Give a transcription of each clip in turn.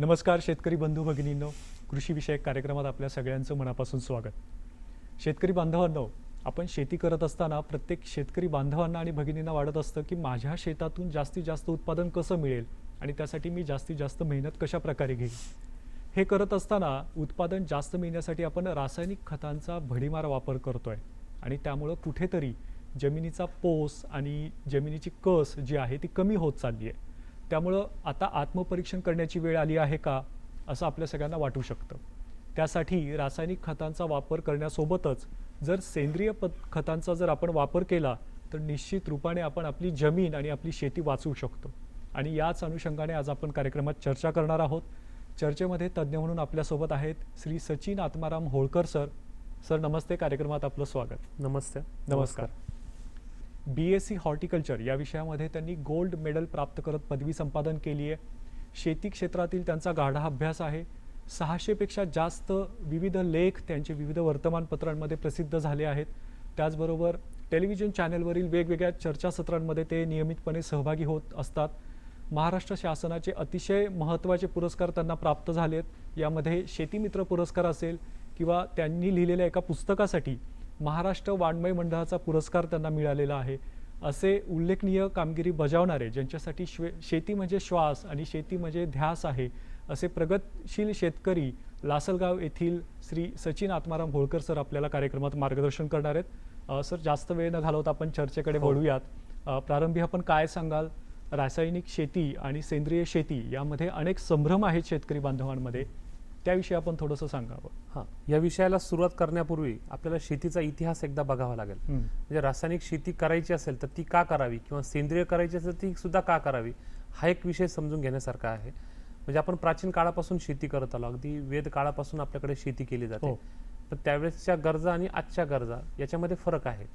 नमस्कार शेतकरी बंधू भगिनींनो. कृषीविषयक कार्यक्रमात आपल्या सगळ्यांचं मनापासून स्वागत. शेतकरी बांधवांनो आपण शेती करत असताना प्रत्येक शेतकरी बांधवांना आणि भगिनींना वाटत असतं की माझ्या शेतातून जास्तीत जास्त उत्पादन कसं मिळेल आणि त्यासाठी मी जास्तीत जास्त मेहनत कशा प्रकारे घेईन? हे करत असताना उत्पादन जास्त मिळण्यासाठी आपण रासायनिक खतांचा भडीमार वापर करतोय आणि त्यामुळं कुठेतरी जमिनीचा पोस आणि जमिनीची कस जी आहे ती कमी होत चालली आहे. त्यामुळं आता आत्मपरीक्षण करण्याची वेळ आली आहे का असं आपल्या सगळ्यांना वाटू शकतं. त्यासाठी रासायनिक खतांचा वापर करण्यासोबतच जर सेंद्रिय पद खतांचा जर आपण वापर केला तर निश्चित रूपाने आपण आपली जमीन आणि आपली शेती वाचवू शकतो. आणि याच अनुषंगाने आज आपण कार्यक्रमात चर्चा करणार आहोत. चर्चेमध्ये तज्ज्ञ म्हणून आपल्यासोबत आहेत श्री सचिन आत्माराम होळकर सर. सर नमस्ते. कार्यक्रमात आपलं स्वागत. नमस्ते. नमस्कार. बी एस सी हॉर्टिकल्चर या विषयामध्ये त्यांनी गोल्ड मेडल प्राप्त करत पदवी संपादन केली आहे. शेती क्षेत्रातील त्यांचा गाढा अभ्यास आहे. सहाशेपेक्षा जास्त विविध लेख त्यांचे विविध वर्तमानपत्रांमध्ये प्रसिद्ध झाले आहेत. त्याचबरोबर टेलिव्हिजन चॅनलवरील वेगवेगळ्या चर्चासत्रांमध्ये ते नियमितपणे सहभागी होत असतात. महाराष्ट्र शासनाचे अतिशय महत्त्वाचे पुरस्कार त्यांना प्राप्त झालेत. यामध्ये शेतीमित्र पुरस्कार असेल किंवा त्यांनी लिहिलेल्या एका पुस्तकासाठी महाराष्ट्र वाङ्मय मंडळाचा पुरस्कार त्यांना मिळालेला आहे. असे उल्लेखनीय कामगिरी बजावणारे ज्यांच्यासाठी श्वे शेती म्हणजे श्वास आणि शेती म्हणजे ध्यास आहे असे प्रगतशील शेतकरी लासलगाव येथील श्री सचिन आत्माराम होळकर सर आपल्याला कार्यक्रमात मार्गदर्शन करणार आहेत. सर जास्त वेळ न घालवता आपण चर्चेकडे हो. वळूयात. प्रारंभी आपण काय सांगाल? रासायनिक शेती आणि सेंद्रिय शेती यामध्ये अनेक संभ्रम आहेत शेतकरी बांधवांमध्ये. त्याविषयी आपण थोडंसं सांगावं हां. या विषयाला सुरुवात करण्यापूर्वी आपल्याला शेतीचा इतिहास एकदा बघावा लागेल. म्हणजे रासायनिक शेती करायची असेल तर ती का करावी? किंवा सेंद्रिय करायची असेल ती सुद्धा का करावी? हा एक विषय समजून घेण्यासारखा आहे. म्हणजे आपण प्राचीन काळापासून शेती करत आलो. अगदी वेद काळापासून आपल्याकडे शेती केली जाते. हो. पण त्यावेळेसच्या गरजा आणि आजच्या गरजा याच्यामध्ये फरक आहे.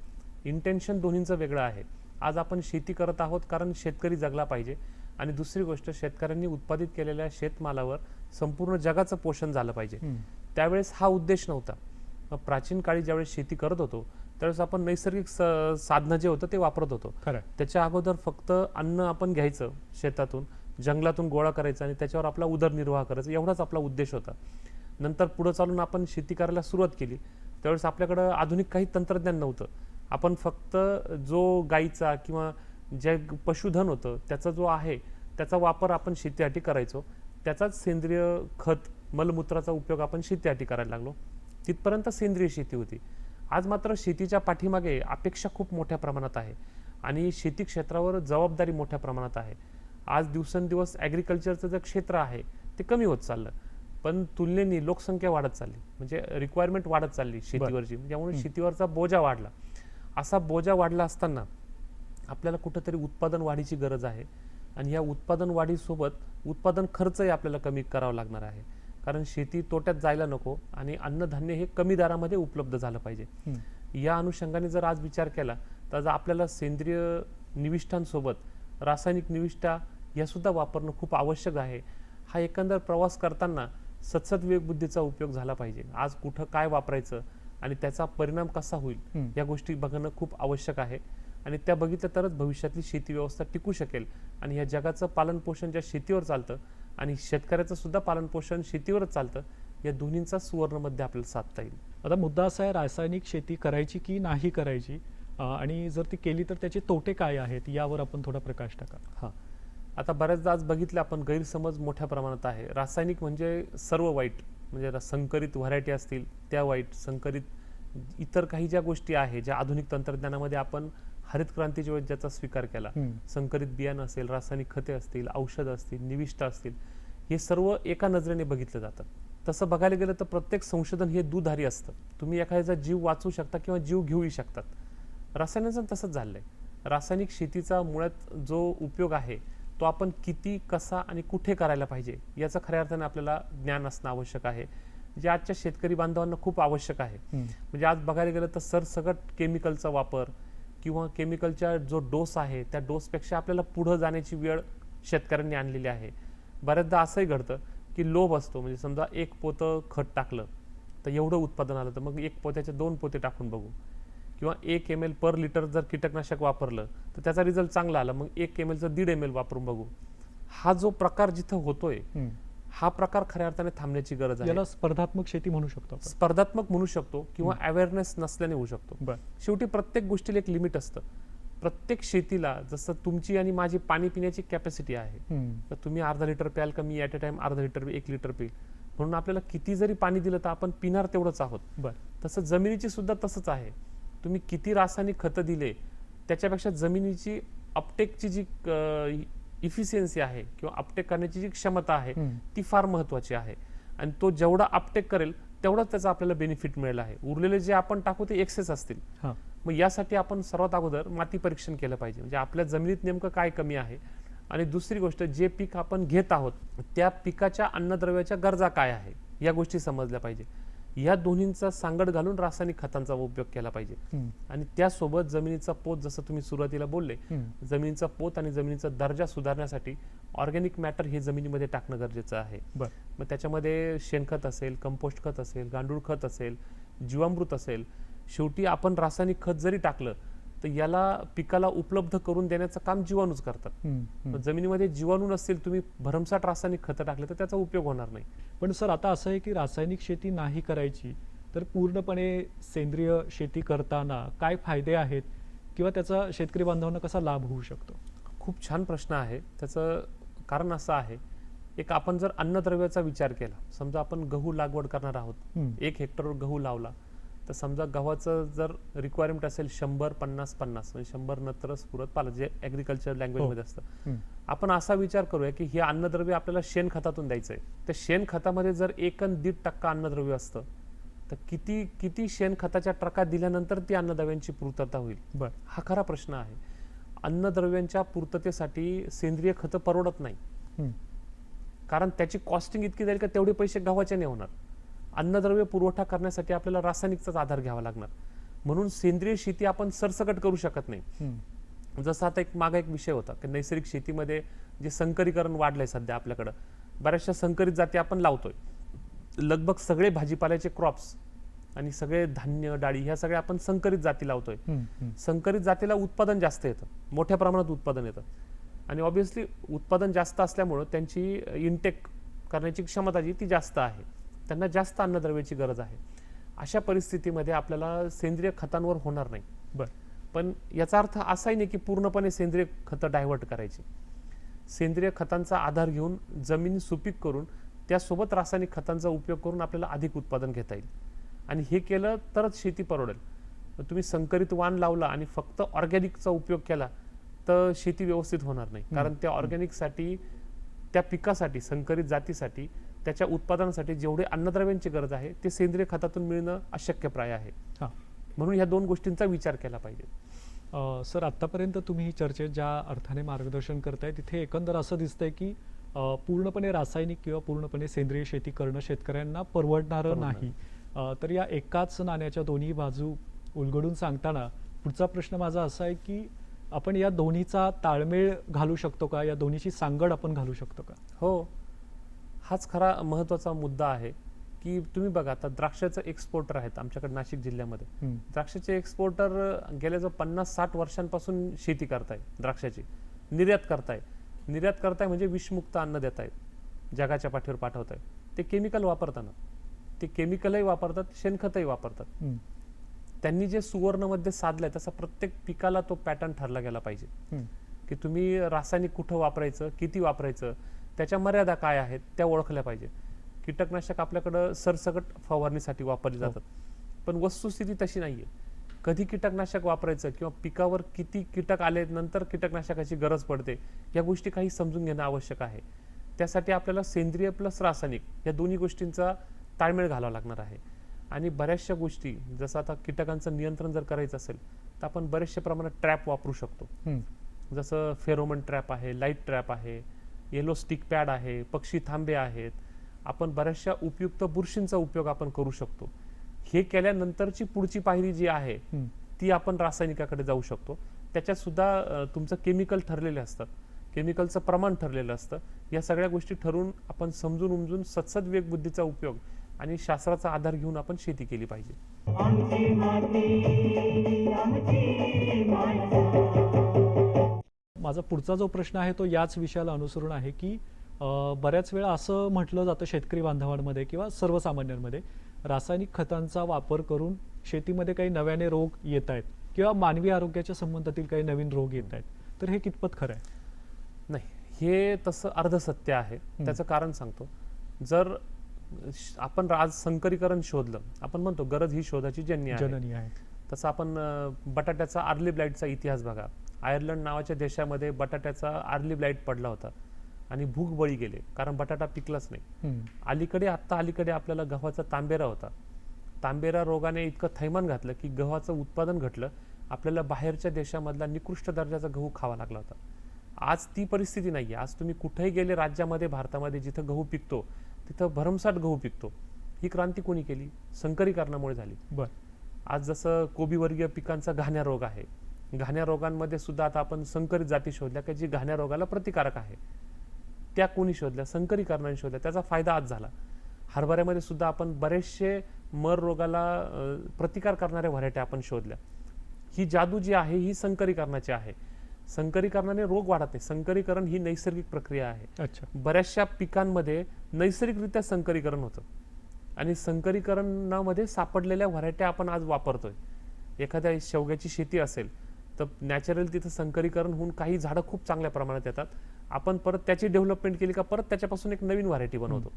इंटेन्शन दोन्हींचं वेगळं आहे. आज आपण शेती करत आहोत कारण शेतकरी जगला पाहिजे. आणि दुसरी गोष्ट शेतकऱ्यांनी उत्पादित केलेल्या शेतमालावर संपूर्ण जगाचं पोषण झालं पाहिजे. त्यावेळेस हा उद्देश नव्हता. मग प्राचीन काळी ज्यावेळेस शेती करत होतो त्यावेळेस आपण नैसर्गिक साधनं जे होतं ते वापरत होतो. त्याच्या अगोदर फक्त अन्न आपण घ्यायचं शेतातून जंगलातून गोळा करायचा आणि त्याच्यावर आपला उदरनिर्वाह करायचा एवढाच आपला उद्देश होता. नंतर पुढे चालून आपण शेती करायला सुरुवात केली. त्यावेळेस आपल्याकडं आधुनिक काही तंत्रज्ञान नव्हतं. आपण फक्त जो गाईचा किंवा जे पशुधन होतं त्याचा जो आहे त्याचा वापर आपण शेतीसाठी करायचो. त्याचाच सेंद्रिय खत मलमूत्राचा उपयोग आपण शेतीसाठी करायला लागलो. तिथपर्यंत सेंद्रिय शेती होती. आज मात्र शेतीच्या पाठीमागे अपेक्षा खूप मोठ्या प्रमाणात आहे आणि शेती क्षेत्रावर जबाबदारी मोठ्या प्रमाणात आहे. आज दिवसेंदिवस ॲग्रिकल्चरचं जे क्षेत्र आहे ते कमी होत चाललं. पण तुलनेने लोकसंख्या वाढत चालली. म्हणजे रिक्वायरमेंट वाढत चालली शेतीवरची. त्यामुळे शेतीवरचा बोजा वाढला. असा बोजा वाढला असताना आपल्याला कुठंतरी उत्पादन वाढीची गरज आहे. आणि या उत्पादन वाढीसोबत उत्पादन खर्चही आपल्याला कमी करावा लागणार आहे. कारण शेती तोट्यात जायला नको आणि अन्नधान्य हे कमी दरामध्ये उपलब्ध झालं पाहिजे. या अनुषंगाने जर आज विचार केला तर आपल्याला सेंद्रिय निविष्ठांसोबत रासायनिक निविष्ठा या सुद्धा वापरणं खूप आवश्यक आहे. हा एकंदर प्रवास करताना सतसत विवेकबुद्धीचा उपयोग झाला पाहिजे. आज कुठं काय वापरायचं आणि त्याचा परिणाम कसा होईल. या गोष्टी बघणं खूप आवश्यक आहे. आणि त्या बघितल्या तरच भविष्यातली शेती व्यवस्था टिकू शकेल. आणि या जगाचं पालनपोषण ज्या शेतीवर चालतं आणि शेतकऱ्याचं सुद्धा पालनपोषण शेतीवरच चालतं या दोन्हींचा सुवर्णमध्ये आपल्याला साधता येईल. आता मुद्दा असा आहे रासायनिक शेती करायची की नाही करायची? आणि जर ती केली तर त्याचे तोटे काय आहेत यावर आपण थोडा प्रकाश टाका. हां. आता बऱ्याचदा आज बघितलं आपण गैरसमज मोठ्या प्रमाणात आहे. रासायनिक म्हणजे सर्व वाईट म्हणजे संकरित व्हरायटी असतील त्या वाईट संकरित इतर काही ज्या गोष्टी आहे ज्या आधुनिक तंत्रज्ञानामध्ये आपण हरित क्रांतीच्या वेळेस ज्याचा स्वीकार केला. संकरित बियाणं असेल रासायनिक खते असतील औषधं असतील निविष्ठ असतील हे सर्व एका नजरेने बघितलं जातं. तसं बघायला गेलं तर प्रत्येक संशोधन हे दुधारी असतं. तुम्ही एखाद्याचा जीव वाचवू शकता किंवा जीव घेऊही शकतात. रासायनिकचं तसंच झालंय. रासायनिक शेतीचा मुळात जो उपयोग आहे तो आपण किती कसा आणि कुठे करायला पाहिजे याचं खऱ्या अर्थाने आपल्याला ज्ञान असणं आवश्यक आहे. जे आजच्या शेतकरी बांधवांना खूप आवश्यक आहे. म्हणजे आज बघायला गेलं तर सरसकट केमिकलचा वापर किंवा केमिकलच्या जो डोस आहे त्या डोसपेक्षा आपल्याला पुढं जाण्याची वेळ शेतकऱ्यांनी आणलेली आहे. बऱ्याचदा असंही घडतं की लोभ असतो. म्हणजे समजा एक पोतं खत टाकलं तर एवढं उत्पादन आलं तर मग एक पोत्याचे दोन पोते टाकून बघू. किंवा एक एम एल पर लिटर जर कीटकनाशक वापरलं तर त्याचा रिझल्ट चांगला आला मग एक एम एलचं दीड एम एल वापरून बघू. हा जो प्रकार जिथं होतोय हा प्रकार खऱ्या अर्थाने थांबण्याची गरज आहे. याला स्पर्धात्मक शेती म्हणू शकतो स्पर्धात्मक म्हणू शकतो किंवा अवेअरनेस नसल्याने होऊ शकतो. शेवटी प्रत्येक गोष्टीला एक लिमिट असतं. प्रत्येक शेतीला जसं तुमची आणि माझी पाणी पिण्याची कॅपॅसिटी आहे. तर तुम्ही अर्धा लिटर प्याल का? मी ॲट अ टाइम अर्धा लिटर एक लिटर पिल म्हणून आपल्याला किती जरी पाणी दिलं तर आपण पिणार तेवढंच आहोत. बर. तसं जमिनीची सुद्धा तसंच आहे. तुम्ही किती रासायनिक खतं दिले त्याच्यापेक्षा जमिनीची अपटेकची जी इफिशियन्सी आहे किंवा अपटेक करण्याची जी क्षमता आहे. ती फार महत्वाची आहे. आणि तो जेवढा अपटेक करेल तेवढाच त्याचा आपल्याला बेनिफिट मिळेल आहे. उरलेले जे आपण टाकू ते एक्सेस असतील. मग यासाठी आपण सर्वात अगोदर माती परीक्षण केलं पाहिजे. म्हणजे आपल्या जमिनीत नेमकं काय कमी आहे? आणि दुसरी गोष्ट जे पीक आपण घेत आहोत त्या पिकाच्या अन्नद्रव्याच्या गरजा काय आहे? या गोष्टी समजल्या पाहिजे. या दोन्हींचा सांगड घालून रासायनिक खतांचा उपयोग केला पाहिजे. आणि त्यासोबत जमिनीचा पोत जसं तुम्ही सुरुवातीला बोलले. जमिनीचा पोत आणि जमिनीचा दर्जा सुधारण्यासाठी ऑर्गॅनिक मॅटर हे जमिनीमध्ये टाकणं गरजेचं आहे बर मग त्याच्यामध्ये शेणखत असेल कंपोस्ट खत असेल गांडूळ खत असेल जीवामृत असेल शेवटी आपण रासायनिक खत जरी टाकलं तर याला पिकाला उपलब्ध करून देण्याचं काम जीवाणूच करतात. जमिनीमध्ये जीवाणू नसतील तुम्ही भरमसाठ रासायनिक खतं टाकले तर त्याचा उपयोग होणार नाही. पण सर आता असं आहे की रासायनिक शेती नाही करायची तर पूर्णपणे सेंद्रिय शेती करताना काय फायदे आहेत किंवा त्याचा शेतकरी बांधवांना कसा लाभ होऊ शकतो? खूप छान प्रश्न आहे. त्याचं कारण असं आहे एक आपण जर अन्नद्रव्याचा विचार केला समजा आपण गहू लागवड करणार आहोत. एक हेक्टरवर गहू लावला तर समजा गव्हाचं जर रिक्वायरमेंट असेल शंभर पन्नास पन्नास म्हणजे शंभर नत्रस पुरत पालक जे ॲग्रिकल्चर लँग्वेजमध्ये असतं. हम्म. आपण असा विचार करूया की हे अन्नद्रव्य आपल्याला शेणखतातून द्यायचं आहे. त्या शेणखतामध्ये जर एक दीड टक्का अन्नद्रव्य असतं तर किती किती शेणखताच्या ट्रकात दिल्यानंतर ती अन्नद्रव्यांची पूर्तता होईल? बर. हा खरा प्रश्न आहे. अन्नद्रव्यांच्या पूर्ततेसाठी सेंद्रिय खतं परवडत नाही. कारण त्याची कॉस्टिंग इतकी जाईल का तेवढे पैसे गव्हाचे नाही होणार. अन्नद्रव्य पुरवठा करण्यासाठी आपल्याला रासायनिकचाच आधार घ्यावा लागणार. म्हणून सेंद्रिय शेती आपण सरसकट करू शकत नाही. जसं आता एक मागा एक विषय होता की नैसर्गिक शेतीमध्ये जे संकरीकरण वाढलंय सध्या आपल्याकडं बऱ्याचशा संकरित जाती आपण लावतोय. लगभग सगळे भाजीपाल्याचे क्रॉप्स आणि सगळे धान्य डाळी ह्या सगळ्या आपण संकरित जाती लावतोय. संकरित जातीला उत्पादन जास्त येतं. मोठ्या प्रमाणात उत्पादन येतं. आणि ऑब्व्हियसली उत्पादन जास्त असल्यामुळं त्यांची इनटेक करण्याची क्षमता जी ती जास्त आहे. त्यांना जास्त अन्नद्रव्याची गरज आहे. अशा परिस्थितीमध्ये आपल्याला सेंद्रिय खतांवर होणार नाही. बर. पण याचा अर्थ असाही नाही की पूर्णपणे सेंद्रिय खतं डायव्हर्ट करायची. सेंद्रिय खतांचा आधार घेऊन जमीन सुपीक करून त्यासोबत रासायनिक खतांचा उपयोग करून आपल्याला अधिक उत्पादन घेता येईल. आणि हे केलं तरच शेती परवडेल. तुम्ही संकरित वाण लावला आणि फक्त ऑर्गॅनिकचा उपयोग केला तर शेती व्यवस्थित होणार नाही. कारण त्या ऑर्गॅनिकसाठी त्या पिकासाठी संकरित जातीसाठी त्याच्या उत्पादनासाठी जेवढे अन्नद्रव्यांची गरज आहे ते सेंद्रिय खतातून मिळणं अशक्यप्राय आहे. हां. म्हणून ह्या दोन गोष्टींचा विचार केला पाहिजे. सर आत्तापर्यंत तुम्ही ही चर्चेत ज्या अर्थाने मार्गदर्शन करताय तिथे एकंदर असं दिसतंय की पूर्णपणे रासायनिक किंवा पूर्णपणे सेंद्रिय शेती करणं शेतकऱ्यांना परवडणारं. नाही. तर या एकाच नाण्याच्या दोन्ही बाजू उलगडून सांगताना पुढचा प्रश्न माझा असा आहे की आपण या दोन्हीचा ताळमेळ घालू शकतो का? या दोन्हीची सांगड आपण घालू शकतो का? हो. हाच खरा महत्त्वाचा मुद्दा आहे की तुम्ही बघा आता द्राक्षाचं एक्सपोर्टर आहेत आमच्याकडे नाशिक जिल्ह्यामध्ये. द्राक्षाचे एक्सपोर्टर गेल्या जो पन्नास साठ वर्षांपासून शेती करताय द्राक्षाची निर्यात करताय निर्यात करताय म्हणजे विषमुक्त अन्न देत आहेत जगाच्या पाठीवर पाठवताय ते केमिकल वापरताना ते केमिकलही वापरतात शेणखतही वापरतात. त्यांनी जे सुवर्णमध्ये साधलंय तसा प्रत्येक पिकाला तो पॅटर्न ठरला गेला पाहिजे. की तुम्ही रासायनिक कुठं वापरायचं किती वापरायचं त्याच्या मर्यादा काय आहेत त्या ओळखल्या पाहिजे कीटकनाशक आपल्याकडं सरसकट फवारणीसाठी वापरली जातात. पण वस्तुस्थिती तशी नाहीये. कधी कीटकनाशक वापरायचं किंवा पिकावर किती कीटक आले नंतर कीटकनाशकाची गरज पडते या गोष्टी काही समजून घेणं आवश्यक आहे. त्यासाठी आपल्याला सेंद्रिय प्लस रासायनिक या दोन्ही गोष्टींचा ताळमेळ घालावा लागणार आहे. आणि बऱ्याचशा गोष्टी जसं आता कीटकांचं नियंत्रण जर करायचं असेल तर आपण बरेचशा प्रमाणात ट्रॅप वापरू शकतो. जसं फेरोमन ट्रॅप आहे लाइट ट्रॅप आहे येलो स्टिक पॅड आहे पक्षी थांबे आहेत आपण बऱ्याचशा उपयुक्त बुरशींचा उपयोग आपण करू शकतो. हे केल्यानंतरची पुढची पायरी जी आहे. ती आपण रासायनिकाकडे जाऊ शकतो. त्याच्यात सुद्धा तुमचं केमिकल ठरलेले असतात. केमिकलचं प्रमाण ठरलेलं असतं. या सगळ्या गोष्टी ठरवून आपण समजून उमजून सत्सद विवेकबुद्धीचा उपयोग आणि शास्त्राचा आधार घेऊन आपण शेती केली पाहिजे. माझा पुढचा जो प्रश्न आहे तो याच विषयाला अनुसरून आहे की बऱ्याच वेळा असं म्हटलं जातं शेतकरी बांधवांमध्ये किंवा सर्वसामान्यांमध्ये रासायनिक खतांचा वापर करून शेतीमध्ये काही नव्याने रोग येत आहेत किंवा मानवी आरोग्याच्या संबंधातील काही नवीन रोग येत आहेत. तर हे कितपत खरं आहे? नाही हे तसं अर्धसत्य आहे. त्याचं कारण सांगतो. जर आपण आज संकरीकरण शोधलं आपण म्हणतो गरज ही शोधाची जन्य आहे. जननी आहे. तसं आपण बटाट्याचा आर्ली ब्लाईटचा इतिहास बघा. आयर्लंड नावाच्या देशामध्ये बटाट्याचा आर्ली ब्लाईट पडला होता. आणि भूक बळी गेले कारण बटाटा पिकलाच नाही. अलीकडे आत्ता अलीकडे आपल्याला गव्हाचा तांबेरा होता. तांबेरा रोगाने इतकं थैमान घातलं की गव्हाचं उत्पादन घटलं आपल्याला बाहेरच्या देशामधला निकृष्ट दर्जाचा गहू खावा लागला होता. आज ती परिस्थिती नाही आज तुम्ही कुठेही गेले राज्यामध्ये भारतामध्ये जिथं गहू पिकतो तिथं भरमसाठ गहू पिकतो. ही क्रांती कोणी केली? संकरीकरणामुळे झाली. बर. आज जसं कोबीवर्गीय पिकांचा घाण्या रोग आहे घाण्या रोगांमध्ये सुद्धा आता आपण संकरित जाती शोधल्या की जी घाण्या रोगाला प्रतिकारक आहे. त्या कोणी शोधल्या? संकरीकरणाने शोधल्या. त्याचा फायदा आज झाला. हरभऱ्यामध्ये सुद्धा आपण बरेचसे मर रोगाला प्रतिकार करणाऱ्या व्हरायटी आपण शोधल्या. ही जादू जी आहे ही संकरीकरणाची आहे. संकरीकरणाने रोग वाढत नाही. संकरीकरण ही नैसर्गिक प्रक्रिया आहे. अच्छा. बऱ्याचशा पिकांमध्ये नैसर्गिकरित्या संकरीकरण होतं. आणि संकरीकरणामध्ये सापडलेल्या व्हरायट्या आपण आज वापरतोय. एखाद्या शेवग्याची शेती असेल तर नॅचरल तिथं संकरीकरण होऊन काही झाडं खूप चांगल्या प्रमाणात येतात. आपण परत त्याची डेव्हलपमेंट केली का परत त्याच्यापासून एक नवीन व्हरायटी बनवतो.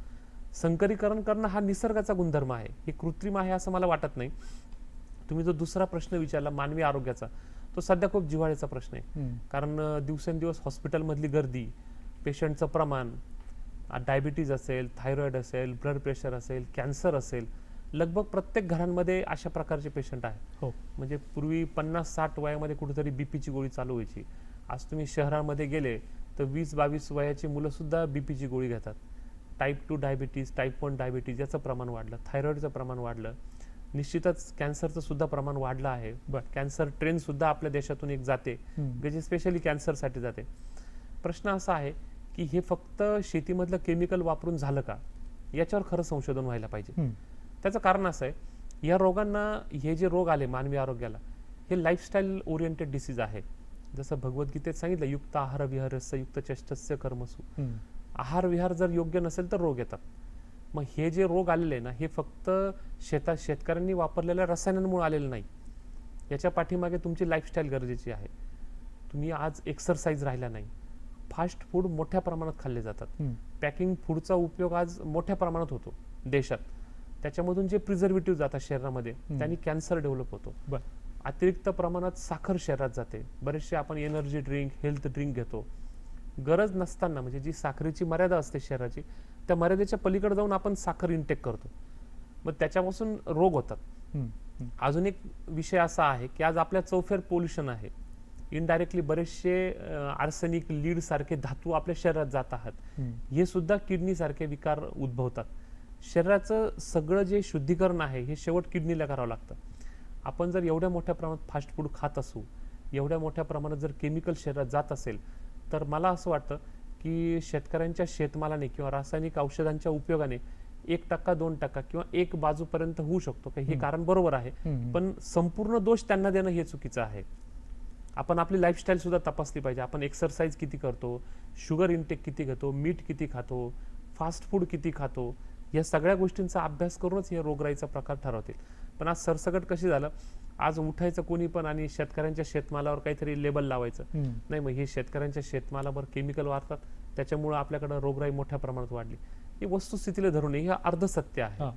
संकरीकरण करणं हा निसर्गाचा गुणधर्म आहे. हे कृत्रिम आहे असं मला वाटत नाही. तुम्ही जो दुसरा प्रश्न विचारला मानवी आरोग्याचा तो सध्या खूप जिव्हाळ्याचा प्रश्न आहे. कारण दिवसेंदिवस हॉस्पिटलमधली गर्दी पेशंटचं प्रमाण डायबिटीज असेल थायरॉइड असेल ब्लड प्रेशर असेल कॅन्सर असेल लगभग प्रत्येक घरांमध्ये अशा प्रकारचे पेशंट आहेत. हो. म्हणजे पूर्वी पन्नास साठ वयामध्ये कुठेतरी बीपीची गोळी चालू व्हायची. आज तुम्ही शहरामध्ये गेले तर वीस बावीस वयाची मुलं सुद्धा बीपीची गोळी घेतात. Type two diabetes type one diabetes याचं प्रमाण वाढलं. थायरॉइडचं प्रमाण वाढलं. निश्चितच कॅन्सरचं सुद्धा प्रमाण वाढलं आहे. बर. कॅन्सर ट्रेन सुद्धा आपल्या देशातून एक जाते. जे स्पेशली कॅन्सरसाठी जाते. प्रश्न असा आहे की हे फक्त शेतीमधलं केमिकल वापरून झालं का? याच्यावर खरं संशोधन व्हायला पाहिजे. त्याचं कारण असं आहे या रोगांना हे जे रोग आले मानवी आरोग्याला हे लाईफस्टाईल ओरिएंटेड डिसीज आहे. जसं भगवद्गीतेत सांगितलं युक्त आहार विहारस्य युक्त चष्टस्य कर्मसु. आहार विहार जर योग्य नसेल तर रोग येतात. मग हे जे रोग आलेले ना हे फक्त शेतात शेतकऱ्यांनी वापरलेल्या रसायनांमुळे आलेले नाही. याच्या पाठीमागे तुमची लाईफस्टाईल गरजेची आहे. तुम्ही आज एक्सरसाइज राहिला नाही. फास्ट फूड मोठ्या प्रमाणात खाल्ले जातात. पॅकिंग फूडचा उपयोग आज मोठ्या प्रमाणात होतो देशात. त्याच्यामधून जे प्रिझर्वेटिव्ह जातात शरीरामध्ये त्यांनी कॅन्सर डेव्हलप होतो. अतिरिक्त प्रमाणात साखर शरीरात जाते. बरेचसे आपण एनर्जी ड्रिंक हेल्थ ड्रिंक घेतो. गरज नसताना म्हणजे जी साखरेची मर्यादा असते शरीराची त्या मर्यादेच्या पलीकडे जाऊन आपण साखर इनटेक करतो. मग त्याच्यापासून रोग होतात. अजून एक विषय असा आहे की आज आपल्या चौफेर पोल्युशन आहे. इनडायरेक्टली बरेचसे आर्सेनिक लीड सारखे धातू आपल्या शरीरात जात आहात. हे सुद्धा किडनी सारखे विकार उद्भवतात. शरीराचं सगळं जे शुद्धीकरण आहे हे शेवट किडनीला करावं लागतं. आपण जर एवढ्या मोठ्या प्रमाणात फास्ट फूड खात असू एवढ्या मोठ्या प्रमाणात जर केमिकल शरीरात जात असेल तर मला असं वाटतं की शेतकऱ्यांच्या शेतमालाने किंवा रासायनिक औषधांच्या उपयोगाने एक टक्का दोन टक्का किंवा एक बाजूपर्यंत होऊ शकतो. का हे कारण बरोबर आहे. पण संपूर्ण दोष त्यांना देणं हे चुकीचं आहे. आपण आपली लाईफस्टाईल सुद्धा तपासली पाहिजे. आपण एक्सरसाइज किती करतो शुगर इनटेक किती घेतो मीठ किती खातो फास्ट फूड किती खातो या सगळ्या गोष्टींचा अभ्यास करूनच हे रोगराईचा प्रकार ठरवतील. पण आज सरसकट कशी झालं? आज उठायचं कोणी पण आणि शेतकऱ्यांच्या शेतमालावर काहीतरी लेबल लावायचं. नाही मग हे शेतकऱ्यांच्या शेतमालावर केमिकल वाढतात. त्याच्यामुळं आपल्याकडं रोगराई मोठ्या प्रमाणात वाढली. ही वस्तुस्थितीला धरून हे अर्धसत्य आहे.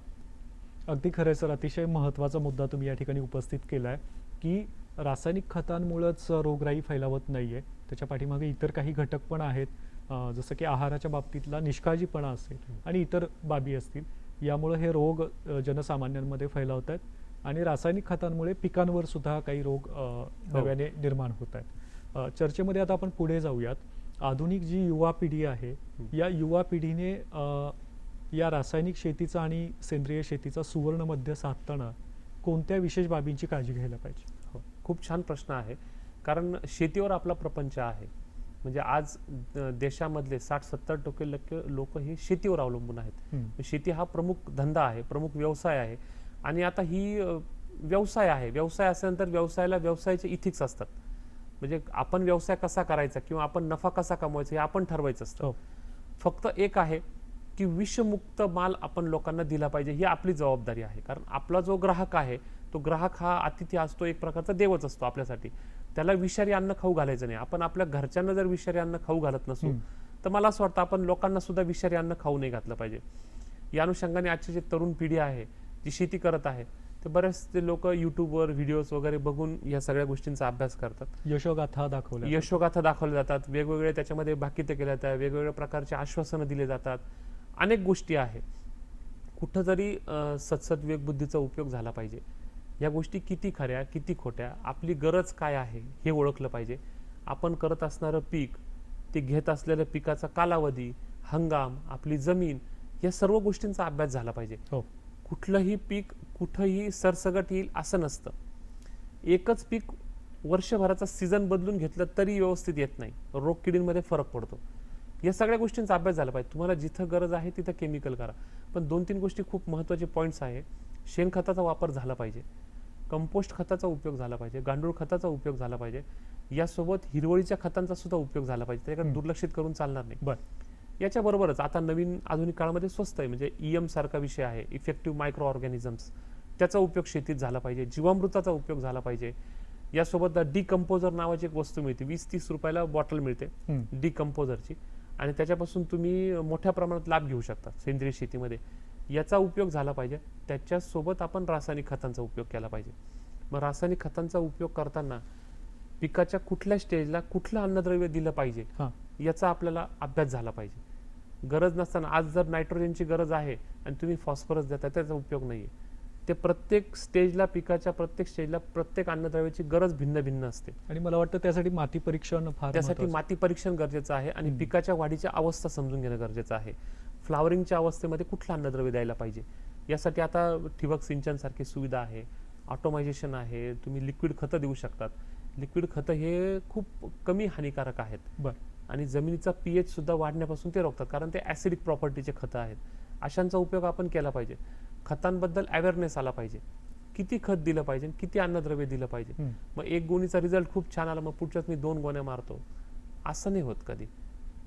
अगदी खरं सर. अतिशय महत्त्वाचा मुद्दा तुम्ही या ठिकाणी उपस्थित केला आहे की रासायनिक खतांमुळंच रोगराई फैलावत नाही आहे त्याच्या पाठीमागे इतर काही घटक पण आहेत. जसं की आहाराच्या बाबतीतला निष्काळजीपणा असेल आणि इतर बाबी असतील यामुळे हे रोग जनसामान्यांमध्ये फैलावत आहेत आणि रासायनिक खतांमुळे पिकांवर सुद्धा काही रोग अं, नव्याने निर्माण होत आहेत. चर्चेमध्ये आता आपण पुढे जाऊयात. आधुनिक जी युवा पिढी आहे या युवा पिढीने या रासायनिक शेतीचा आणि सेंद्रिय शेतीचा सुवर्ण मध्य साधताना कोणत्या विशेष बाबींची काळजी घ्यायला पाहिजे? हो खूप छान प्रश्न आहे. कारण शेतीवर आपला प्रपंच आहे. म्हणजे आज देशामधले साठ सत्तर टक्के लोक हे शेतीवर अवलंबून आहेत. हम्म. शेती हा प्रमुख धंदा आहे प्रमुख व्यवसाय आहे. आणि आता ही व्यवसाय आहे. व्यवसाय असल्यानंतर व्यवसायाला व्यवसायाचे इथिक्स असतात. म्हणजे आपण व्यवसाय कसा करायचा किंवा आपण नफा कसा कमवायचा हे आपण ठरवायचं असतं. हो. फक्त एक आहे की विषमुक्त माल आपण लोकांना दिला पाहिजे ही आपली जबाबदारी आहे. कारण आपला जो ग्राहक आहे तो ग्राहक हा अतिथी असतो एक प्रकारचा देवच असतो आपल्यासाठी. त्याला विषारी अन्न खाऊ घालायचं नाही. आपण आपल्या घरच्यांना जर विषारी अन्न खाऊ घालत नसू. तर मला असं वाटतं आपण लोकांना सुद्धा विषारी अन्न खाऊ नाही घातलं पाहिजे. या अनुषंगाने आजची जी तरुण पिढी आहे जी शेती करत आहे ते बरेचसे लोक युट्यूबवर व्हिडिओज वगैरे बघून या सगळ्या गोष्टींचा अभ्यास करतात. यशोगाथा दाखवल्या. यशोगाथा दाखवल्या जातात. वेगवेगळे त्याच्यामध्ये बाकीते केल्या जातात. वेगवेगळ्या प्रकारचे आश्वासनं दिले जातात. अनेक गोष्टी आहे कुठं जरी सत्सद विवेकबुद्धीचा उपयोग झाला पाहिजे. या गोष्टी किती खऱ्या किती खोट्या आपली गरज काय आहे हे ओळखलं पाहिजे. आपण करत असणारं पीक ते घेत असलेल्या पिकाचा कालावधी हंगाम आपली जमीन या सर्व गोष्टींचा अभ्यास झाला पाहिजे. हो. कुठलंही पीक कुठंही सरसगट येईल असं नसतं. एकच पीक वर्षभराचा सीझन बदलून घेतलं तरी व्यवस्थित येत नाही. रोग किडींमध्ये फरक पडतो. या सगळ्या गोष्टींचा अभ्यास झाला पाहिजे. तुम्हाला जिथं गरज आहे तिथं केमिकल करा. पण दोन तीन गोष्टी खूप महत्त्वाचे पॉईंट्स आहे. शेणखताचा वापर झाला पाहिजे. कंपोस्ट खताचा उपयोग झाला पाहिजे गांडूळ खताचा उपयोग झाला पाहिजे यासोबत हिरवळीच्या खतांचा सुद्धा उपयोग झाला पाहिजे त्याच्याकडे. दुर्लक्षित करून चालणार नाही. बर. याच्या बरोबरच आता नवीन आधुनिक काळामध्ये स्वस्त आहे म्हणजे ईएम सारखा विषय आहे इफेक्टिव्ह मायक्रो ऑर्गॅनिझम्स त्याचा उपयोग शेतीत झाला पाहिजे जीवामृताचा उपयोग झाला पाहिजे. यासोबत डिकम्पोजर नावाची एक वस्तू मिळते वीस तीस रुपयाला बॉटल मिळते. डिकम्पोजरची. आणि त्याच्यापासून तुम्ही मोठ्या प्रमाणात लाभ घेऊ शकता सेंद्रिय शेतीमध्ये. याचा उपयोग झाला पाहिजे. त्याच्यासोबत आपण रासायनिक खतांचा उपयोग केला पाहिजे. मग रासायनिक खतांचा उपयोग करताना पिकाच्या कुठल्या स्टेजला कुठलं अन्नद्रव्य दिलं पाहिजे? याचा आपल्याला अभ्यास झाला पाहिजे. गरज नसताना आज जर नायट्रोजनची गरज आहे आणि तुम्ही फॉस्फरस देता त्याचा उपयोग नाही आहे ते प्रत्येक स्टेजला पिकाच्या प्रत्येक स्टेजला प्रत्येक अन्नद्रव्याची गरज भिन्न भिन्न असते. आणि मला वाटतं त्यासाठी माती परीक्षण त्यासाठी. माती परीक्षण गरजेचं आहे आणि. पिकाच्या वाढीच्या अवस्था समजून घेणं गरजेचं आहे. फ्लावरिंगच्या अवस्थेमध्ये कुठलं अन्नद्रव्य द्यायला पाहिजे? यासाठी आता ठिबक सिंचन सारखी सुविधा आहे. ऑटोमायझेशन आहे. तुम्ही लिक्विड खतं देऊ शकतात. लिक्विड खतं हे खूप कमी हानिकारक आहेत. बर. आणि जमिनीचा पीएच सुद्धा वाढण्यापासून ते रोखतात. कारण ते ॲसिडिक प्रॉपर्टीचे खतं आहेत. अशांचा उपयोग आपण केला पाहिजे. खतांबद्दल अवेअरनेस आला पाहिजे. किती खत दिलं पाहिजे किती अन्नद्रव्य दिलं पाहिजे. मग एक गोणीचा रिझल्ट खूप छान आला. मग पुढच्याच मी दोन गोण्या मारतो. असं नाही होत कधी.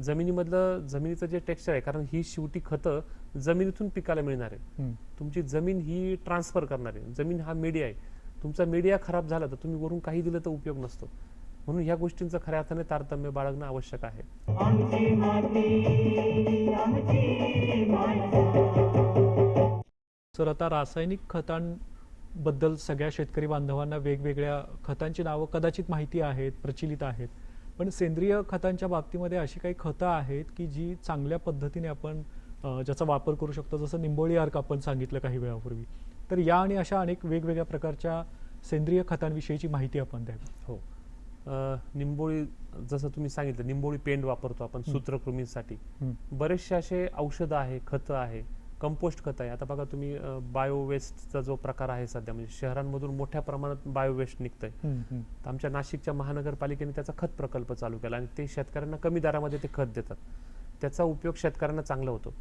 जमिनीमधलं जमिनीचं जे टेक्स्चर आहे कारण ही शेवटी खतं जमिनीतून पिकाला मिळणार आहे. तुमची जमीन ही ट्रान्सफर करणार आहे. जमीन हा मीडिया आहे. तुमचा मीडिया खराब झाला तर तुम्ही वरून काही दिलं तर उपयोग नसतो. म्हणून ह्या गोष्टींचं खऱ्या अर्थाने तारतम्य बाळगणं आवश्यक आहे. आमची माती आमची माणसं. सर आता रासायनिक खतांबद्दल सगळ्या शेतकरी बांधवांना वेगवेगळ्या खतांची नावं कदाचित माहिती आहेत प्रचलित आहेत. पण सेंद्रिय खतांच्या बाबतीमध्ये अशी काही खतं आहेत की जी चांगल्या पद्धतीने आपण ज्याचा वापर करू शकतो जसं निंबोळी अर्क आपण सांगितलं काही वेळापूर्वी. तर या आणि अशा अनेक वेगवेगळ्या प्रकारच्या सेंद्रिय खतांविषयीची माहिती आपण द्यावी. हो. निंबोळी जसं तुम्ही सांगितलं निंबोळी पेंड वापरतो आपण सूत्रकृमींसाठी. बरेचसे असे औषधं आहे खतं आहे कंपोस्ट खत आहे. आता बघा तुम्ही बायो वेस्टचा जो प्रकार आहे सध्या म्हणजे शहरांमधून मोठ्या प्रमाणात बायो वेस्ट निघतंय. तर आमच्या नाशिकच्या महानगरपालिकेने त्याचा खत प्रकल्प चालू केला आणि ते शेतकऱ्यांना कमी दरामध्ये ते खत देतात. त्याचा उपयोग शेतकऱ्यांना चांगला होतो.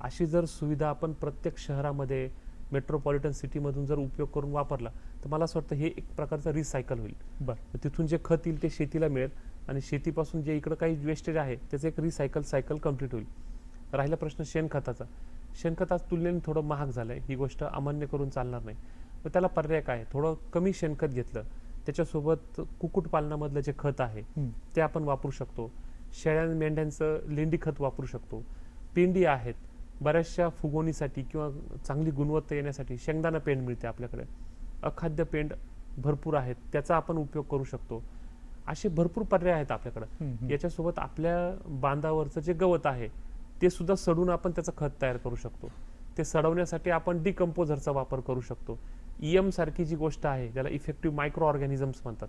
अशी जर सुविधा आपण प्रत्येक शहरामध्ये मेट्रोपॉलिटन सिटीमधून जर उपयोग करून वापरला तर मला असं वाटतं हे एक प्रकारचं रिसायकल होईल. बर. तिथून जे खत येईल ते शेतीला मिळेल आणि शेतीपासून जे इकडं काही वेस्टेज आहे त्याचं एक रिसायकल सायकल कंप्लीट होईल. राहिला प्रश्न शेणखताचा शेणखत आज तुलनेने थोडं महाग झालंय. ही गोष्ट अमान्य करून चालणार नाही. तर त्याला पर्याय काय? थोडं कमी शेणखत घेतलं. त्याच्यासोबत कुक्कुटपालनामधलं जे खत आहे. ते आपण वापरू शकतो. शेळ्या मेंढ्यांचं लेंडी खत वापरू शकतो. पेंडी आहेत. बऱ्याचशा फुगवणीसाठी किंवा चांगली गुणवत्ता येण्यासाठी शेंगदाणा पेंड मिळते आपल्याकडे. अखाद्य पेंड भरपूर आहेत. त्याचा आपण उपयोग करू शकतो. असे भरपूर पर्याय आहेत आपल्याकडे. याच्यासोबत आपल्या बांधावरचं जे गवत आहे ते सुद्धा सडून आपण त्याचं खत तयार करू शकतो. ते सडवण्यासाठी आपण डिकम्पोझरचा वापर करू शकतो. ईएम सारखी जी गोष्ट आहे त्याला इफेक्टिव्ह मायक्रो ऑर्गॅनिझम्स म्हणतात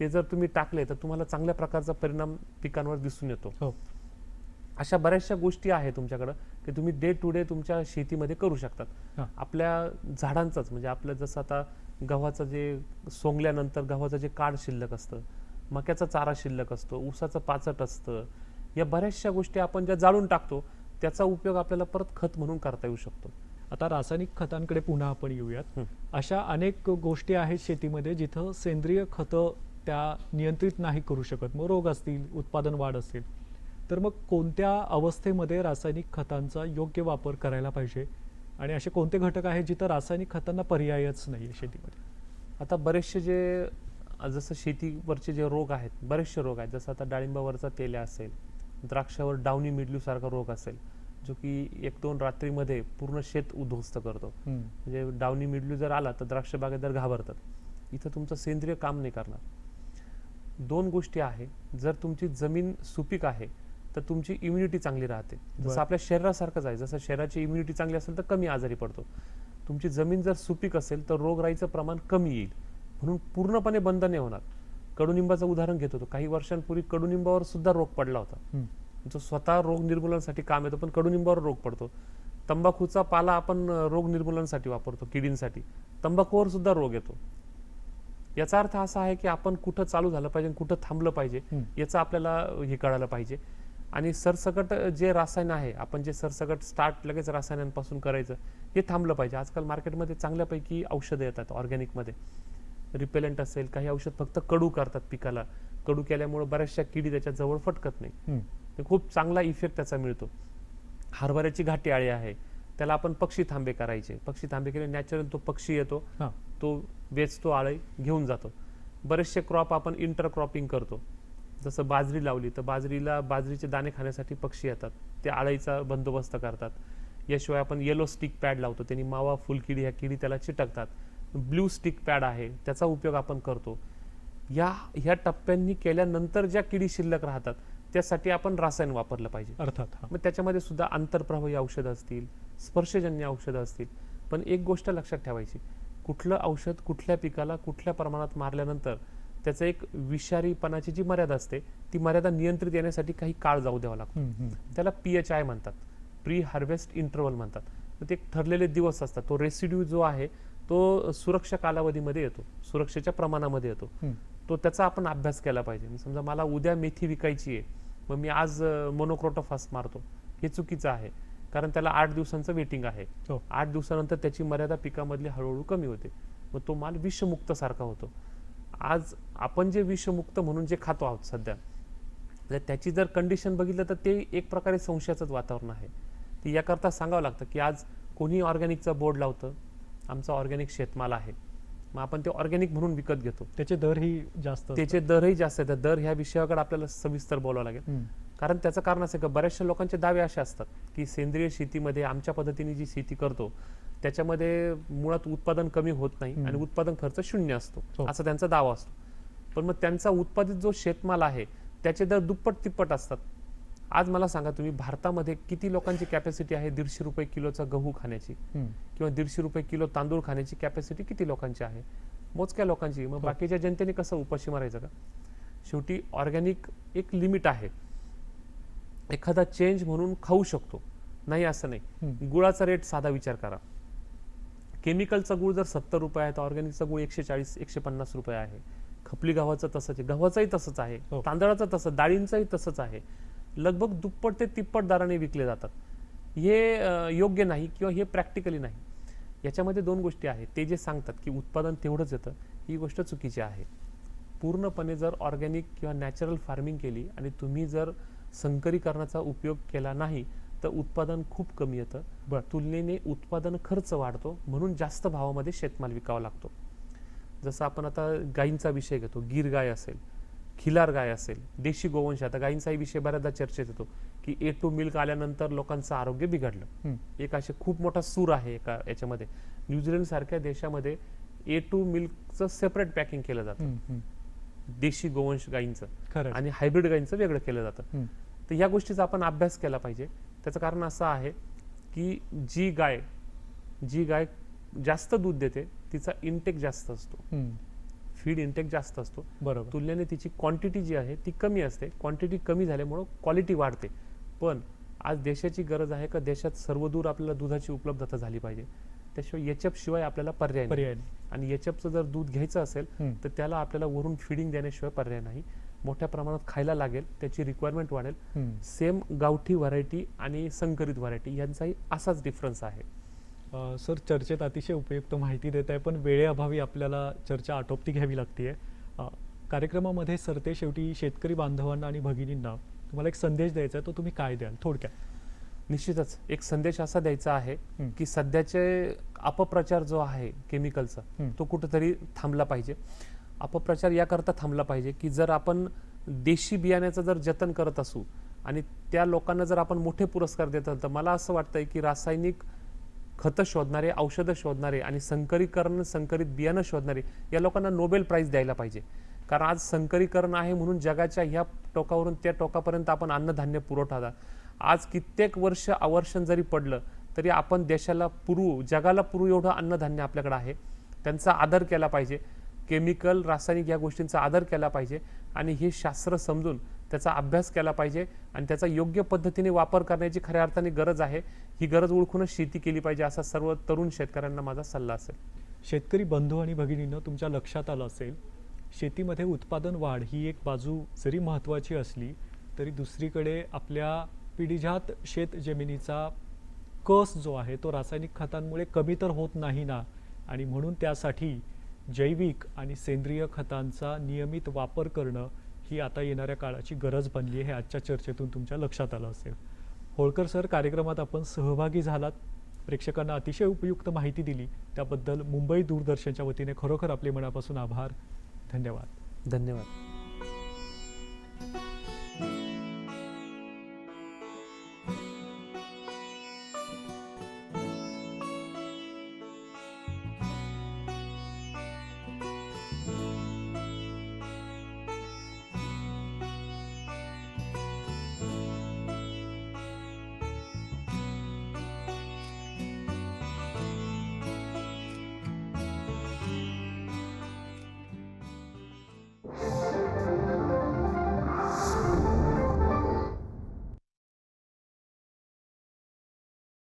ते जर तुम्ही टाकले तर तुम्हाला चांगल्या प्रकारचा परिणाम पिकांवर दिसून येतो. हो. अशा बऱ्याचशा गोष्टी आहेत तुमच्याकडं की तुम्ही डे टू डे तुमच्या शेतीमध्ये करू शकतात. आपल्या झाडांचंच म्हणजे आपलं जसं आता गव्हाचं जे सोंगल्यानंतर गव्हाचं जे काड शिल्लक असतं मक्याचा चारा शिल्लक असतो ऊसाचं पाचट असतं या बऱ्याचशा गोष्टी आपण ज्या जाळून टाकतो त्याचा उपयोग आपल्याला परत खत म्हणून करता येऊ शकतो. आता रासायनिक खतांकडे पुन्हा आपण येऊयात. अशा अनेक गोष्टी आहेत शेतीमध्ये जिथं सेंद्रिय खतं त्या नियंत्रित नाही करू शकत. मग रोग असतील उत्पादन वाढ असेल. तर मग कोणत्या अवस्थेमध्ये रासायनिक खतांचा योग्य वापर करायला पाहिजे? आणि असे कोणते घटक आहेत जिथं रासायनिक खतांना पर्यायच नाही आहे शेतीमध्ये? आता बरेचसे जे जसं शेतीवरचे जे रोग आहेत बरेचसे रोग आहेत. जसं आता डाळिंबावरचा तेल्या असेल द्राक्षावर डावणी मिडलू सारखा रोग असेल जो की एक दोन रात्रीमध्ये पूर्ण शेत उद्ध्वस्त करतो. म्हणजे डावणी मिडलू जर आला तर द्राक्ष बागेदार घाबरतात. इथं तुमचं सेंद्रिय काम नाही करणार. दोन गोष्टी आहे जर तुमची जमीन सुपीक आहे तर तुमची इम्युनिटी चांगली राहते. जसं आपल्या शरीरासारखंच आहे जसं शरीराची इम्युनिटी चांगली असेल तर कमी आजारी पडतो. तुमची जमीन जर सुपीक असेल तर रोगराईचं प्रमाण कमी येईल. म्हणून पूर्णपणे बंद नाही होणार. कडुनिंबाचं उदाहरण घेत होतो काही वर्षांपूर्वी कडुनिंबावर सुद्धा रोग पडला होता. जो स्वतः रोग निर्मूलनासाठी काम येतो पण कडुनिंबावर रोग पडतो. तंबाखूचा पाला आपण रोग निर्मूलनासाठी वापरतो किडींसाठी. तंबाखूवर सुद्धा रोग येतो. याचा अर्थ असा आहे की आपण कुठं चालू झालं पाहिजे कुठं थांबलं पाहिजे. याचं आपल्याला हे कळायला पाहिजे. आणि सरसकट जे रसायन आहे आपण जे सरसकट स्टार्ट लगेच रसायनांपासून करायचं हे थांबलं पाहिजे. आजकाल मार्केटमध्ये चांगल्यापैकी औषधं येतात ऑर्गॅनिकमध्ये रिपेलंट असेल काही औषध फक्त कडू करतात पिकाला. कडू केल्यामुळे बऱ्याचशा किडी त्याच्याजवळ फटकत नाही. ते खूप चांगला इफेक्ट त्याचा मिळतो. हरभऱ्याची घाटी आळी आहे. त्याला आपण पक्षी थांबे करायचे. पक्षी थांबे केले नॅचरल तो पक्षी येतो. तो वेचतो आळी घेऊन जातो. बरेचसे क्रॉप आपण इंटर क्रॉपिंग करतो. जसं बाजरी लावली तर बाजरीला बाजरीचे दाणे खाण्यासाठी पक्षी येतात. ते आळीचा बंदोबस्त करतात. याशिवाय आपण येलो स्टिक पॅड लावतो. त्यांनी मावा फुलकिडी ह्या किडी त्याला चिटकतात. ब्ल्यू स्टिक पॅड आहे त्याचा उपयोग आपण करतो. या ह्या टप्प्यांनी केल्यानंतर ज्या किडी शिल्लक राहतात त्यासाठी आपण रासायन वापरलं पाहिजे. अर्थात मग त्याच्यामध्ये सुद्धा आंतरप्रवाही औषधं असतील स्पर्शजन्य औषधं असतील. पण एक गोष्ट लक्षात ठेवायची कुठलं औषध कुठल्या पिकाला कुठल्या प्रमाणात मारल्यानंतर त्याचं एक विषारीपणाची जी मर्यादा असते ती मर्यादा नियंत्रित येण्यासाठी काही काळ जाऊ द्यावा लागतो. त्याला पी एच आय म्हणतात. प्री हार्वेस्ट इंटरवल म्हणतात. ते एक ठरलेले दिवस असतात. तो रेसिड्यू जो आहे तो सुरक्षा कालावधीमध्ये येतो. सुरक्षेच्या प्रमाणामध्ये येतो. तो त्याचा आपण अभ्यास केला पाहिजे. म्हणजे समजा मला उद्या मेथी विकायची आहे मग मी आज मोनोक्रोटोफास मारतो. हे चुकीचं आहे. कारण त्याला आठ दिवसांचं वेटिंग आहे. हो. आठ दिवसानंतर त्याची मर्यादा पिकामधली हळूहळू कमी होते. मग तो माल विषमुक्त सारखा होतो. आज आपण जे विषमुक्त म्हणून जे खातो आहोत सध्या तर त्याची जर कंडिशन बघितलं तर ते एक प्रकारे संशयाचंच वातावरण आहे. ते याकरता सांगावं लागतं की आज कोणी ऑर्गॅनिकचा बोर्ड लावतं आमचा ऑर्गॅनिक शेतमाल आहे मग आपण ते ऑर्गॅनिक म्हणून विकत घेतो त्याचे दरही जास्त. त्याचे दरही जास्त आहेत दर ह्या विषयाकडे आपल्याला सविस्तर बोलावं लागेल. कारण त्याचं कारण असं का बऱ्याचशा लोकांचे दावे असे असतात की सेंद्रिय शेतीमध्ये आमच्या पद्धतीने जी शेती करतो त्याच्यामध्ये मुळात उत्पादन कमी होत नाही. आणि उत्पादन खर्च शून्य असतो हो. असा त्यांचा दावा असतो पण मग त्यांचा उत्पादित जो शेतमाल आहे त्याचे दर दुप्पट तिप्पट असतात आज मला सांगा तुम्ही भारतामध्ये किती लोकांची कॅपॅसिटी आहे दीडशे रुपये किलोचा गहू खाण्याची. किंवा दीडशे रुपये किलो तांदूळ खाण्याची कॅपॅसिटी किती लोकांची आहे? मोजक्या लोकांची. मग हो. बाकीच्या जनतेने कसं उपाशी मारायचं का? शेवटी ऑर्गॅनिक एक लिमिट आहे. एखादा चेंज म्हणून खाऊ शकतो. नाही असं नाही. गुळाचा रेट साधा विचार करा. केमिकलचा गुळ जर सत्तर रुपये आहे तर ऑर्गॅनिकचा गुळ एकशे चाळीस एकशे पन्नास रुपये आहे. खपली गव्हाचं तसंच आहे. गव्हाचंही तसंच आहे. हो. तांदळाचं तसं डाळींचंही तसंच आहे. लगभग दुप्पट ते तिप्पट दराने विकले जातात. हे योग्य नाही किंवा हे प्रॅक्टिकली नाही. याच्यामध्ये दोन गोष्टी आहेत. ते जे सांगतात की उत्पादन तेवढंच येतं ही गोष्ट चुकीची आहे. पूर्णपणे जर ऑर्गॅनिक किंवा नॅचरल फार्मिंग केली आणि तुम्ही जर संकरीकरणाचा उपयोग केला नाही तर उत्पादन खूप कमी येतं. बर. तुलनेने उत्पादन खर्च वाढतो म्हणून जास्त भावामध्ये शेतमाल विकावा लागतो. जसं आपण आता गायींचा विषय घेतो गीर गाय असेल खिलार गाय असेल देशी गोवंश आता गायींचाही विषय बऱ्याचदा चर्चेत येतो की ए टू मिल्क आल्यानंतर लोकांचं आरोग्य बिघडलं. एक असे खूप मोठा सूर आहे एका याच्यामध्ये न्यूझीलंड सारख्या देशामध्ये ए टू मिल्कचं सेपरेट पॅकिंग केलं जातं. देशी गोवंश गायींचं. आणि हायब्रिड गायींचं वेगळं केलं जातं. तर ह्या गोष्टीचा आपण अभ्यास केला पाहिजे त्याचं कारण असं आहे की जी गाय जी गाय जास्त दूध देते तिचा इंटेक जास्त असतो. फीड इंटेक जास्त असतो. बरोबर. तुलनेने तिची क्वांटिटी जी आहे ती कमी असते. क्वांटिटी कमी झाल्यामुळं क्वालिटी वाढते. पण आज देशाची गरज आहे का? देशात सर्वदूर आपल्याला दुधाची उपलब्धता झाली पाहिजे. त्याशिवाय एचएफ शिवाय आपल्याला पर्याय पर्याय. आणि एचएफचं जर दूध घ्यायचं असेल. तर त्याला आपल्याला वरून फिडिंग देण्याशिवाय पर्याय नाही. मोठ्या प्रमाणात खायला लागेल त्याची रिक्वायरमेंट वाढेल. सेम गावठी व्हरायटी आणि संकरित व्हरायटी यांचाही असाच डिफरन्स आहे. अ, सर चर्चेत अतिशय उपयुक्त माहिती देत आहे पण वेळेअभावी आपल्याला चर्चा आटोपती घ्यावी लागते कार्यक्रमामध्ये सरते शेवटी शेतकरी बांधवांना आणि भगिनींना तुम्हाला एक संदेश द्यायचा आहे तो तुम्ही काय द्याल? थोडक्यात. निश्चितच. एक संदेश असा द्यायचा आहे हं. की सध्याचे अपप्रचार जो आहे केमिकलचा हं. तो कुठेतरी थांबला पाहिजे. अपप्रचार याकरता थांबला पाहिजे की जर आपण देशी बियाण्याचं जर जतन करत असू आणि त्या लोकांना जर आपण मोठे पुरस्कार देत असाल तर मला असं वाटतंय की रासायनिक खतं शोधणारे औषधं शोधणारे आणि संकरीकरण संकरित बियाणं शोधणारे या लोकांना नोबेल प्राईज द्यायला पाहिजे. कारण आज संकरीकरण आहे म्हणून जगाच्या ह्या टोकावरून त्या टोकापर्यंत आपण अन्नधान्य पुरवठा आज कित्येक वर्ष आवर्षण जरी पडलं तरी आपण देशाला पुरवू जगाला पुरवू एवढं अन्नधान्य आपल्याकडे आहे. त्यांचा आदर केला पाहिजे. केमिकल रासायनिक या गोष्टींचा आदर केला पाहिजे. आणि हे शास्त्र समजून त्याचा अभ्यास केला पाहिजे आणि त्याचा योग्य पद्धतीने वापर करण्याची खऱ्या अर्थाने गरज आहे. ही गरज ओळखूनच शेती केली पाहिजे असा सर्व तरुण शेतकऱ्यांना माझा सल्ला असेल. शेतकरी बंधू आणि भगिनीनं तुमच्या लक्षात आलं असेल शेतीमध्ये उत्पादन वाढ ही एक बाजू जरी महत्त्वाची असली तरी दुसरीकडे आपल्या पिढीजात शेत जमिनीचा कस जो आहे तो रासायनिक खतांमुळे कमी तर होत नाही ना? आणि म्हणून त्यासाठी जैविक आणि सेंद्रिय खतांचा नियमित वापर करणं ही आता येणाऱ्या काळाची गरज बनली आहे हे आजच्या चर्चेतून तुमच्या लक्षात आलं असेल. होळकर सर कार्यक्रमात आपण सहभागी झालात. प्रेक्षकांना अतिशय उपयुक्त माहिती दिली. त्याबद्दल मुंबई दूरदर्शनच्या वतीने खरोखर आपले मनापासून आभार. धन्यवाद. धन्यवाद.